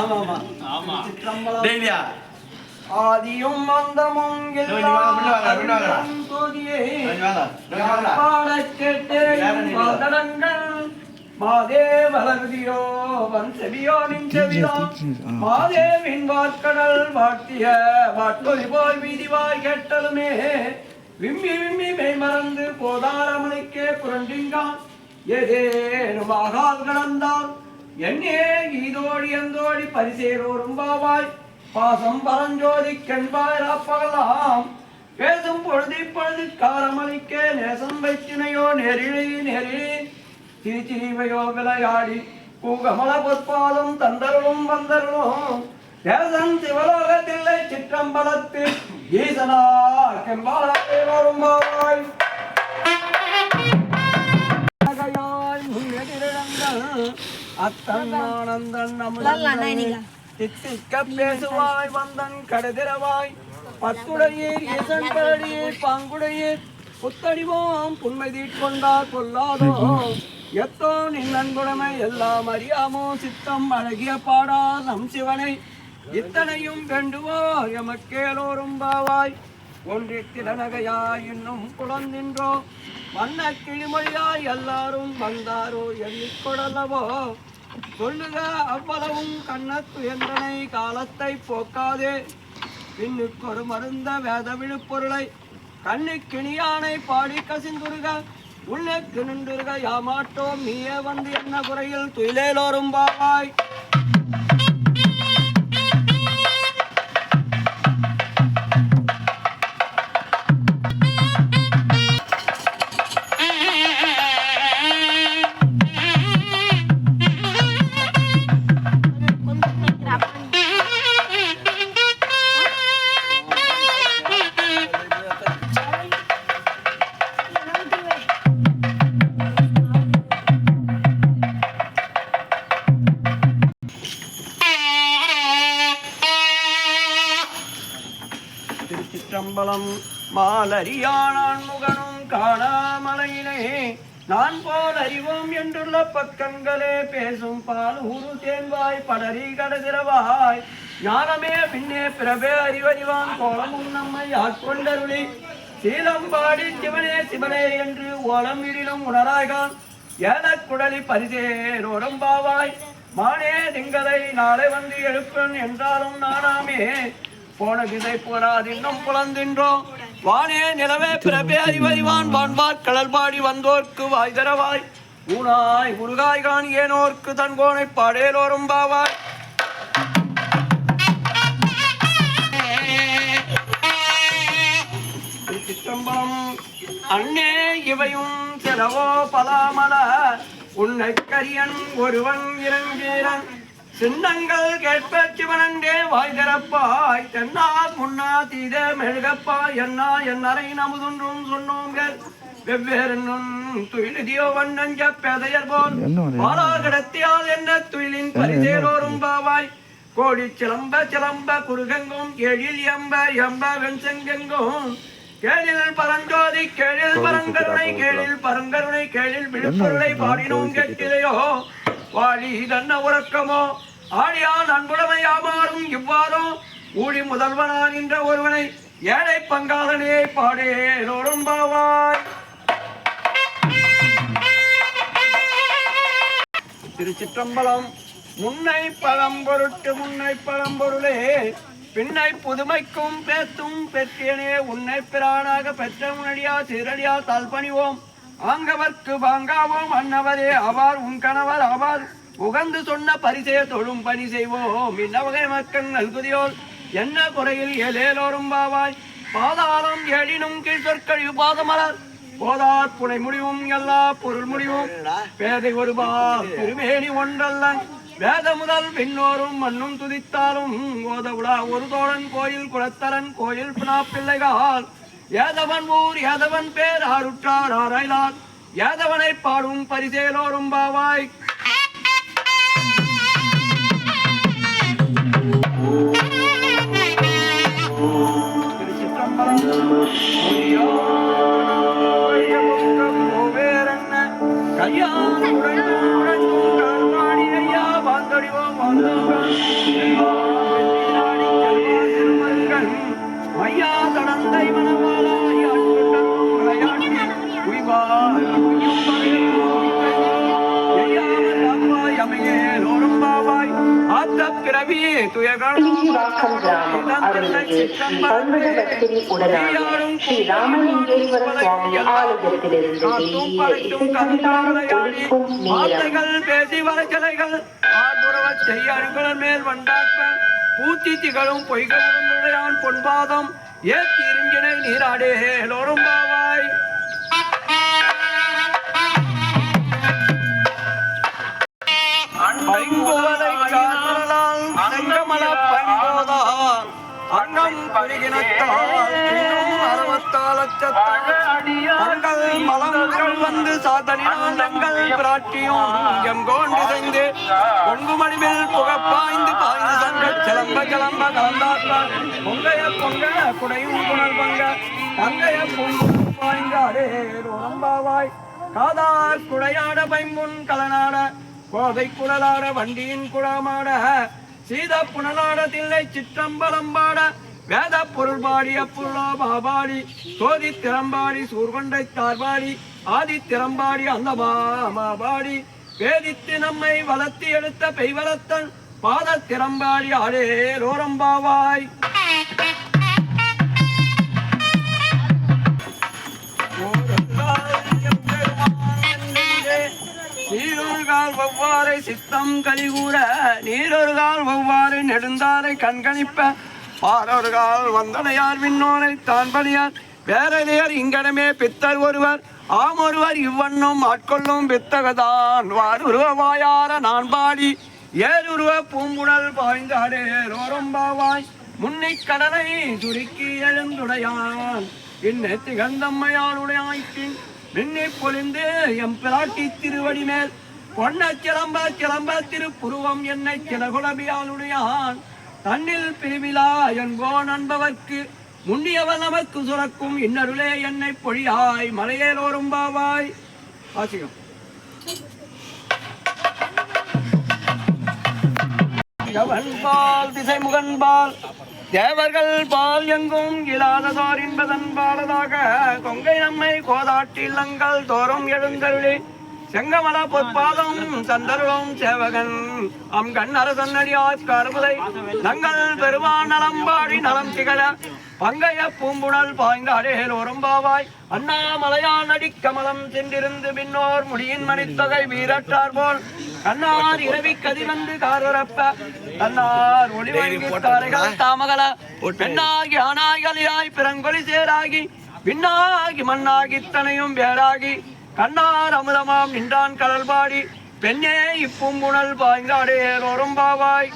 ஆமா ஆமா. ஆமா டெய்லியா? ஆதியும் அந்தமும் மாதேவலகுதியோ வன் செவியோ நின் செவியோ மாதேவின் வாட்கடல் வாட்டிய வாட்டொலி போய் வீதிவாய் கேட்டலுமே. விம்மி விம்மி மெய் மறந்து போதாரமணிக்கே புரண்டிங்கான். ஏதேனும் ஆகால் கடந்தான் என்னே ஈதோடி எந்தோடி பரிசேரோரும் பாவாய். பாசம் பரஞ்சோதி கண்பாயிராப்பகலாம் பேசும் பொழுது இப்பொழுது காரமளிக்க நேசம் வைத்தினையோ நெறிழி நெறிழி திருச்சிரிவையோ விளையாடி கூகமல பொற்பாலும் தந்தருளும் வந்தருளும். தேசம் சிவலோகத்தில்லை சிற்றம்பலத்தில். ஈசனா கெம்பாலே வரும் பாவாய். அத்தன் ஆனந்தன் அமுதன் தித்திக்க பேசுவாய் வந்தன் கடுதிரவாய் பத்துடையீர் ஈசன் பரடியீர் பாங்குடையீர். புத்தடிவோம் புன்மை தீட்கொண்டா கொல்லாதோ? எத்தோ நின் அன்புடைமை எல்லாம் அறியாமோ? சித்தம் அழகிய பாடா நம் சிவனை. இத்தனையும் வேண்டுவோ எமக்கேலோரும் பாவாய். ஒன்றித்திறநகையாய் இன்னும் குழந்தின்றோ வண்ண கிளிமொழியாய் எல்லாரும் வந்தாரோ? எண்ணிக்கொடலவோ சொல்லுக அவ்வளவும் கண்ணத்து என்றனை காலத்தை போக்காதே. பின்னுக்கொரு மருந்த வேத விழுப்பொருளை கண்ணுக்கிணியானை பாடி கசிந்துருக உள்ளக்கு நின்றுருக யாமாட்டோம் நீயே வந்து என்ன குறையில் துயிலேலோரும் பாவாய். திருச்சிற்றம்பலம் மாலரியானான் முகனும் காணாமலையிலே. நான் போல் அறிவோம் என்றுள்ள பக்கங்களே பேசும் பால் ஊரு தேன்வாய் படரி கடதிரவாய். ஞானமே பின்னே பிறவே அறிவறிவான் கோலமும் நம்மை ஆட்கொண்டருளி. சீலம் பாடி சிவனே சிவனே என்று ஓலம் இடிலும் உணராய்கான். ஏலக்குடலி பரிசேரோரம் பாவாய். மானே திங்களை நாளை வந்து எழுப்பன் என்றாலும் நானாமே. போன விதை போராது இன்னும் புலந்தின்றோம் வானே நிலவே பிறப்பே அறிவறிவான். வான்பார் கடல் பாடி வந்தோர்க்கு வாய் தரவாய். ஊனாய் முருகாய் கான் ஏனோர்க்கு தன் கோனை பாடேலோரும் பாவாய். திருச்சிற்றம்பலம் அண்ணே இவையும் செலவோ பலாமல. உன்னை கரியன் ஒருவன் இறங்கீரன் சின்னங்கள் கேட்ப சிவனண்டே வாய் திறப்பாய் தென்னா முன்னா தீத மெழுகப்பாய் என்னா என் அறை நமுதொன்றும் சொன்னோங்கள் வெவ்வேறு துயிலுதியோ வண்ணஞ்ச பேதையர் போல். பாலா கிடத்தியால் என்ன துயிலின் பரிசேரோரும் பாவாய். கோடி சிலம்ப சிலம்ப குருகெங்கும் எழில் எம்ப எம்ப வெண்செங்கெங்கும். கேளில் பரஞ்சோதி கேளில் பரங்கருணை கேளில் பரங்கருணை கேளில் விழுப்பொருளை பாடினோம் கேட்கிலையோ வாழி தன்ன உறக்கமோ. ஆழியான் அன்புடமையாமாறும் இவ்வாறோ ஊழி முதல்வனா நின்ற ஒருவனை ஏழை பங்காளனே பாடேரோடும்பாவாய் திருச்சிற்றம்பலம் முன்னை பழம்பொருட்டு முன்னை பழம்பொருளே பின்னை புதுமைக்கும் பேத்தும் பெற்றியனே உன்னை பிரானாக பெற்ற முன்னடியா சீரடியா தாழ்பணிவோம். ஆங்கவர்க்கு வாங்காவோம் அன்னவரே அவார் உன் கணவர் ஆவார். உகந்து சொன்ன பரிசே தொழும் பணி செய்வோம். இன்னவகை மக்கள் நல்குதியோல் என்ன குறையில் ஏலேலோரும் பாவாய். பாதாளம் எழினும் கீழ் பாதமலர். போதார் புனை முடிவும் எல்லா பொருள் முடிவும். பேதை ஒருபால் திருமேனி ஒன்றல்ல. வேத முதல் பின்னோரும் மண்ணும் துதித்தாலும் ஓதவுடா ஒரு தோழன் கோயில் குலத்தரன் கோயில் பிள்ளைகால் ஏதவன் ஊர் ஏதவன் பேர் ஆருற்றார் ஆராய்லார். ஏதவனை பாடும் பரிசேலோரும் பாவாய். கையால் நேரம் வார்த்தைகள் பேசி வழக்கலைகள் ஆர்வரவச் செய்ய அணுகுளர் மேல் வண்டாக்க. பூத்தி திகழும் பொய்களும் பொன்பாதம். ஏத்தி இருங்கினை நீராடே லோரும் பாவாய் பருகினத்தால் இன்னும் அறுபத்தால் அச்சத்தால் தங்கள் மலங்கள் வந்து சாதனினால் எங்கள் பிராட்டியும் எங்கோண்டு செய்து பொங்கு மணிவில் புகப்பாய்ந்து பாய்ந்து. தங்கள் கிளம்ப கிளம்ப கலந்தார்கள் பொங்கைய பொங்க குடையும் குணல் பொங்க தங்கைய பொங்கு பாய்ந்தாடே உடம்பாவாய் காதார் குடையாட பைம்புன் கலனாட கோதை குழலாட வண்டியின் குழமாட சீத புனலாட தில்லை சிற்றம்பலம் பாட வேத பொருள் பாடி அப்புள்ளா பாபாடி சோதி திறம்பாடி சூர்கொண்டை தார்பாடி ஆதி திறம்பாடி அந்த மாமாபாடி வேதித்து நம்மை வளர்த்தி எடுத்த பெய்வளத்தன் பாத திறம்பாடி ஆடே ரோரம்பாவாய். நீரொருகால் ஒவ்வாறை சித்தம் கலிகூற நீரொருகால் ஒவ்வாறு நெடுந்தாரை கண்கணிப்ப பாரொருகால் வந்தனையார் விண்ணோரை தான் பணியார் வேறதையர் இங்கனமே பித்தர் ஒருவர். ஆம் ஒருவர் இவ்வண்ணும் ஆட்கொள்ளும் பித்தகதான். வாருருவாயார நான் பாடி ஏருருவ பூங்குழல் பாய்ந்தாடே ரோரம்பாவாய் முன்னை கடலை சுருக்கி எழுந்துடையான். இன்ன திகந்தம்மையாளுடையாய்க்கின் நின்னை பொழிந்து எம் பிராட்டி திருவடி மேல். பொன்ன கிளம்ப கிளம்ப திருப்புருவம் என்னை கிளகுலபியாளுடையான் தன்னில் பிரிவிழா என்போன் அன்பவர்க்கு முன்னியவன் நமக்கு சுரக்கும் இன்னருளே என்னை பொழியாய் மலையேலோரும் பாவாய். வாசிக்கும் பால் திசை முகன்பால் தேவர்கள் பால் எங்கும் இல்லாததோர் என்பதன் பாலதாக கொங்கை நம்மை கோதாட்டில் அங்கள் தோறும் எழுந்தருளே. செங்கமல பொற்பாதம் சந்தருளும் சேவகன். அம் கண் அரசன்னடியார் கருமுதை. நங்கள் பெருமான் நலம்பாடி நலம் திகழ. பங்கைய பூம்புணல் பாய்ந்தாடே ஒரும்பாவாய் அண்ணாமலையான் அடிக்கமலம் சென்றிருந்து பின்னோர் முடியின் மணித்தொகை வீரற்றார் போல். கண்ணார் இரவி கதிவந்து காரரப்ப. தன்னார் ஒளிவங்கி தாரைகள் தாமகல பெண்ணாகி ஆனாய் அலியாய் பிறங்கொலி சேராகி. விண்ணாகி மண்ணாகி தனையும் வேறாகி. கண்ணார் அமுதமாம் நின்றான் கடல் பாடி பெண்ணே இப்பூம்புணல் பாய்ந்தாடே பாவாய்.